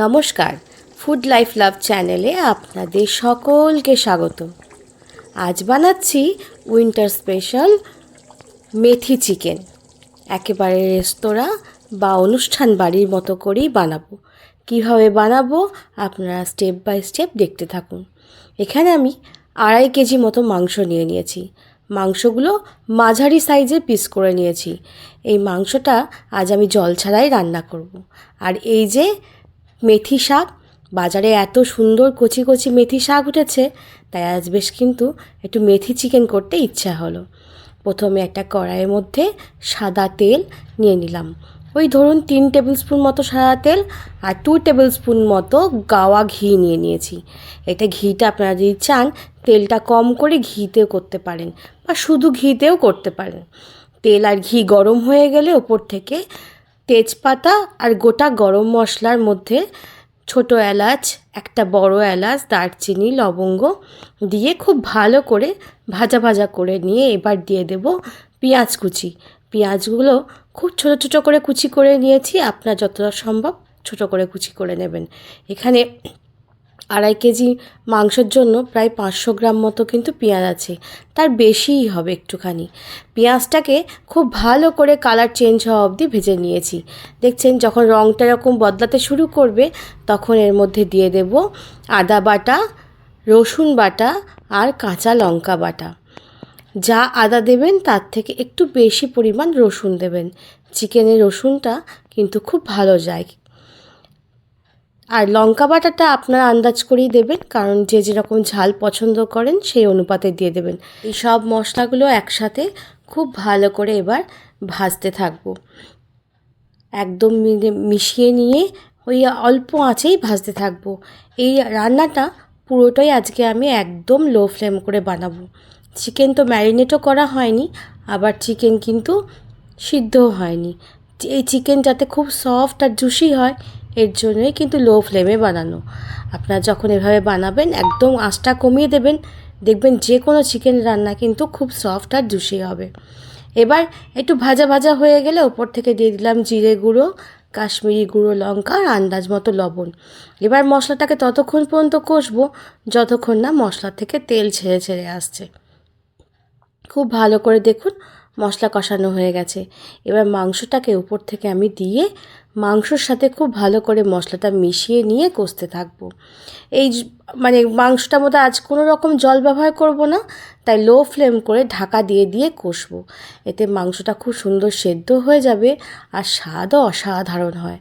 নমস্কার food life love চ্যানেলে আপনাদের সকলকে স্বাগত আজ বানাচ্ছি উইন্টার স্পেশাল মেথি চিকেন একেবারে রেস্তোরাঁ বা অনুষ্ঠান বাড়ির মতো করেই বানাবো। কীভাবে বানাবো আপনারা স্টেপ বাই স্টেপ দেখতে থাকুন। এখানে আমি আড়াই কেজি মতো মাংস নিয়ে নিয়েছি। মাংসগুলো মাঝারি সাইজে পিস করে নিয়েছি। এই মাংসটা আজ আমি জল ছাড়াই রান্না করব। আর এই যে মেথি শাক। বাজারে এত সুন্দর কচি কচি মেথি শাক উঠেছে, তাই আজ বেশ কিন্তু একটু মেথি চিকেন করতে ইচ্ছা হলো। প্রথমে একটা কড়াইয়ের মধ্যে সাদা তেল নিয়ে নিলাম। ওই ধরুন তিন টেবিল স্পুন মতো সাদা তেল আর টু টেবিল স্পুন মতো গাওয়া ঘি নিয়ে নিয়েছি। এটা ঘিটা আপনারা যদি চান, তেলটা কম করে ঘিতেও করতে পারেন বা শুধু ঘিতেও করতে পারেন। তেল আর ঘি গরম হয়ে গেলে ওপর থেকে তেজপাতা আর গোটা গরম মশলার মধ্যে ছোট এলাচ, একটা বড় এলাচ, দারচিনি, লবঙ্গ দিয়ে খুব ভালো করে ভাজা ভাজা করে নিয়ে এবার দিয়ে দেব পেঁয়াজ কুচি। পেঁয়াজগুলো খুব ছোট ছোট করে কুচি করে নিয়েছি, আপনার যতটা সম্ভব ছোট করে কুচি করে নেবেন। এখানে আড়াই কেজি মাংসের জন্য প্রায় পাঁচশো গ্রাম মতো কিন্তু পেঁয়াজ আছে। তার বেশিই হবে একটুখানি। পেঁয়াজটাকে খুব ভালো করে কালার চেঞ্জ হওয়া অবধি ভেজে নিয়েছি। দেখছেন, যখন রঙটা এরকম বদলাতে শুরু করবে, তখন এর মধ্যে দিয়ে দেব আদা বাটা, রসুন বাটা আর কাঁচা লঙ্কা বাটা। যা আদা দেবেন, তার থেকে একটু বেশি পরিমাণ রসুন দেবেন। চিকেনের রসুনটা কিন্তু খুব ভালো যায়। আর লঙ্কা বাটাটা আপনারা আন্দাজ করেই দেবেন, কারণ যে যেরকম ঝাল পছন্দ করেন সেই অনুপাতে দিয়ে দেবেন। এই সব মশলাগুলো একসাথে খুব ভালো করে এবার ভাজতে থাকব। একদম মিশিয়ে নিয়ে ওই অল্প আঁচেই ভাজতে থাকব। এই রান্নাটা পুরোটাই আজকে আমি একদম লো ফ্লেম করে বানাবো। চিকেন তো ম্যারিনেটও করা হয়নি, আবার চিকেন কিন্তু সিদ্ধও হয়নি। এই চিকেন যাতে খুব সফট আর জুসি হয় এর জন্যই কিন্তু লো ফ্লেমে বানানো। আপনারা যখন এভাবে বানাবেন, একদম আঁচটা কমিয়ে দেবেন, দেখবেন যে কোনো চিকেন রান্না কিন্তু খুব সফট আর জুসি হবে। এবার একটু ভাজা ভাজা হয়ে গেলে ওপর থেকে দিয়ে দিলাম জিরে গুঁড়ো, কাশ্মীরি গুঁড়ো লঙ্কা আর আন্দাজ মতো লবণ। এবার মশলাটাকে ততক্ষণ পর্যন্ত কষবো, যতক্ষণ না মশলা থেকে তেল ছেড়ে ছেড়ে আসছে। খুব ভালো করে দেখুন মশলা কষানো হয়ে গেছে। এবার মাংসটাকে উপর থেকে আমি দিয়ে মাংসর সাথে খুব ভালো করে মশলাটা মিশিয়ে নিয়ে কষতে থাকব। এই মানে মাংসটার মধ্যে আজ কোনো রকম জল ব্যবহার করব না, তাই লো ফ্লেম করে ঢাকা দিয়ে দিয়ে কষবো। এতে মাংসটা খুব সুন্দর সেদ্ধ হয়ে যাবে আর স্বাদও অসাধারণ হয়।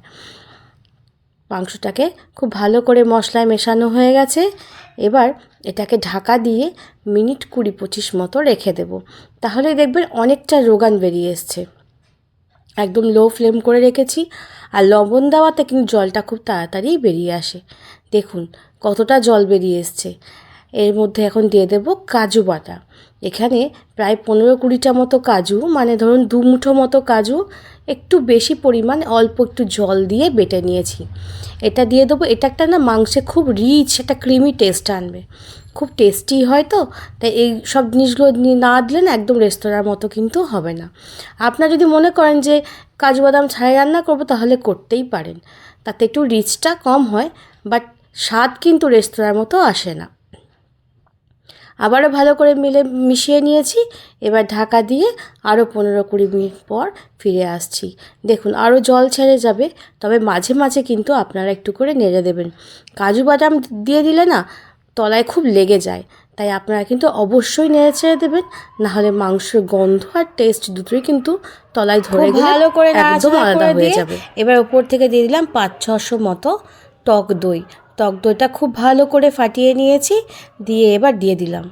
মাংসটাকে খুব ভালো করে মশলায় মেশানো হয়ে গেছে। এবার এটাকে ঢাকা দিয়ে মিনিট কুড়ি পঁচিশ মতো রেখে দেব। তাহলে দেখবেন অনেকটা রোগান বেরিয়ে এসছে। একদম লো ফ্লেম করে রেখেছি। আর লবণ দেওয়াতে কিন্তু জলটা খুব তাড়াতাড়ি বেরিয়ে আসে। দেখুন, কতটা জল বেরিয়ে এসছে। এর মধ্যে এখন দিয়ে দেব কাজু বাটা। এখানে প্রায় পনেরো কুড়িটা মতো কাজু মানে ধরুন দু মুঠো মতো কাজু, একটু বেশি পরিমাণ অল্প একটু জল দিয়ে বেটে নিয়েছি। এটা দিয়ে দেবো, এটা একটা না মাংসে খুব রিচ একটা ক্রিমি টেস্ট আনবে। খুব টেস্টি হয় তো, তাই এই সব জিনিসগুলো না দিলে না একদম রেস্তোরাঁর মতো কিন্তু হবে না। আপনারা যদি মনে করেন যে কাজু বাদাম ছাড়াই রান্না করব, তাহলে করতেই পারেন। তাতে একটু রিচটা কম হয় বাট স্বাদ কিন্তু রেস্তোরাঁর মতো আসে না। আবারও ভালো করে মিলে মিশিয়ে নিয়েছি। এবার ঢাকা দিয়ে আরও পনেরো কুড়ি মিনিট পর ফিরে আসছি। দেখুন আরও জল ছেড়ে যাবে তবে মাঝে মাঝে কিন্তু আপনারা একটু করে নেড়ে দেবেন। কাজু বাদাম দিয়ে দিলে না তলায় খুব লেগে যায় তাই আপনারা কিন্তু অবশ্যই নেড়ে ছেড়ে দেবেন নাহলে মাংসের গন্ধ আর টেস্ট দুটোই কিন্তু তলায় ধরে ভালো করে একদম আলাদা হয়ে যাবে। এবার ওপর থেকে দিয়ে দিলাম পাঁচ ছশো মতো টক দই। টক দইটা খুব ভালো করে ফাটিয়ে নিয়েছি, দিয়ে এবার দিয়ে দিলাম।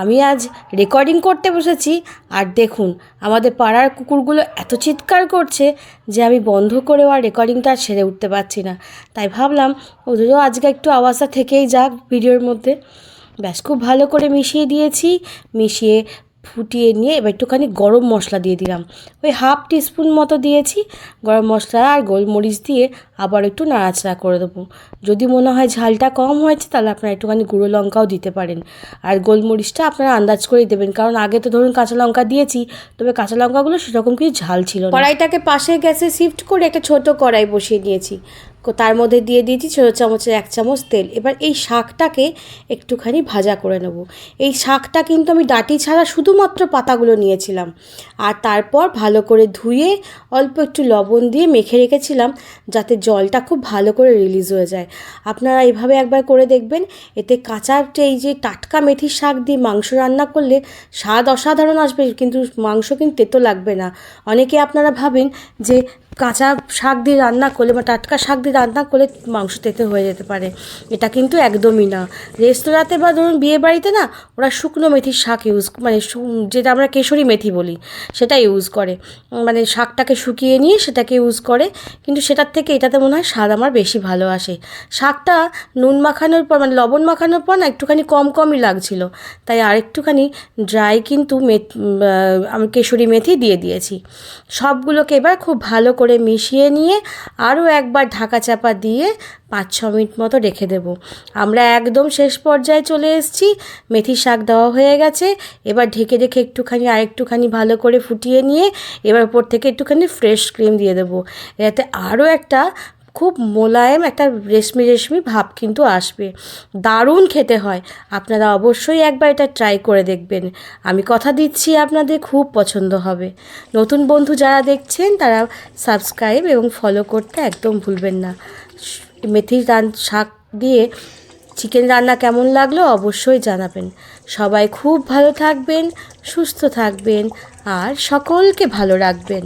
আমি আজ রেকর্ডিং করতে বসেছি, আর দেখুন, আমাদের পাড়ার কুকুরগুলো এত চিৎকার করছে যে আমি বন্ধ করেও আর রেকর্ডিংটা আর সেরে উঠতে পারছি না। তাই ভাবলাম, ওদেরও আজকে একটু আওয়াজটা থেকেই যাক ভিডিওর মধ্যে। ব্যাস, খুব ভালো করে মিশিয়ে দিয়েছি, মিশিয়ে ফুটিয়ে নিয়ে এবার একটুখানি গরম মশলা দিয়ে দিলাম। ওই হাফ টিস্পুন মতো দিয়েছি, গরম মশলা আর গোলমরিচ দিয়ে আবার একটু নাড়াচাড়া করে দেবো। যদি মনে হয় ঝালটা কম হয়েছে তাহলে আপনারা একটুখানি গুঁড়ো লঙ্কাও দিতে পারেন। আর গোলমরিচটা আপনারা আন্দাজ করেই দেবেন, কারণ আগে তো ধরুন কাঁচা লঙ্কা দিয়েছি, তবে কাঁচা লঙ্কাগুলো সেরকম কিছু ঝাল ছিল কড়াইটাকে পাশে গ্যাসে শিফট করে একটা ছোট কড়াই বসিয়ে নিয়েছি। কো- তার মধ্যে দিয়ে দিয়েছি ছোটো চামচের এক চামচ তেল। এবার এই শাকটাকে একটুখানি ভাজা করে নেব। এই শাকটা কিন্তু আমি ডাটি ছাড়া শুধুমাত্র পাতাগুলো নিয়েছিলাম। আর তারপর ভালো করে ধুয়ে অল্প একটু লবণ দিয়ে মেখে রেখেছিলাম যাতে জলটা খুব ভালো করে রিলিজ হয়ে যায়। আপনারা এইভাবে একবার করে দেখবেন। এতে কাঁচা এই যে টাটকা মেথির শাক দিয়ে মাংস রান্না করলে স্বাদ অসাধারণ আসবে। কিন্তু মাংস কিন্তু তেতো লাগবে না। অনেকে আপনারা ভাবেন যে কাঁচা শাক দিয়ে রান্না করলে বা টাটকা শাক দিয়ে রান্না করলে মাংস তেতো হয়ে যেতে পারে। এটা কিন্তু একদমই না। রেস্তোরাঁতে বা ধরুন বিয়ে বাড়িতে না, ওরা শুকনো মেথির শাক ইউজ মানে যেটা আমরা কেশরী মেথি বলি, সেটা ইউজ করে। মানে শাকটাকে শুকিয়ে নিয়ে সেটাকে ইউজ করে, কিন্তু সেটার থেকে এটাতে মনে হয় স্বাদ আমার বেশি ভালো আসে। শাকটা নুন মাখানোর পর মানে লবণ মাখানোর পর না, একটুখানি কম কমই লাগছিল। তাই আর একটুখানি ড্রাই কিন্তু আমি কেশরী মেথি দিয়ে দিয়েছি। সবগুলোকে এবার খুব ভালো করে মিশিয়ে নিয়ে আরও একবার ঢাকা চাপা দিয়ে পাঁচ ছ মিনিট মতো রেখে দেব। আমরা একদম শেষ পর্যায়ে চলে এসেছি। মেথি শাক দেওয়া হয়ে গেছে। এবার ঢেকে রেখে একটুখানি আর একটুখানি ভালো করে ফুটিয়ে নিয়ে এবার উপর থেকে একটুখানি ফ্রেশ ক্রিম দিয়ে দেবো। এতে আরও একটা খুব মোলায়েম একটা রেশমি রেশমি ভাব কিন্তু আসবে। দারুণ খেতে হয়। আপনারা অবশ্যই একবার এটা ট্রাই করে দেখবেন। আমি কথা দিচ্ছি, আপনাদের খুব পছন্দ হবে। নতুন বন্ধু যারা দেখছেন, তারা সাবস্ক্রাইব এবং ফলো করতে একদম ভুলবেন না। মেথির রান, শাক দিয়ে চিকেন রান্না কেমন লাগল অবশ্যই জানাবেন। সবাই খুব ভালো থাকবেন, সুস্থ থাকবেন, আর সকলকে ভালো রাখবেন।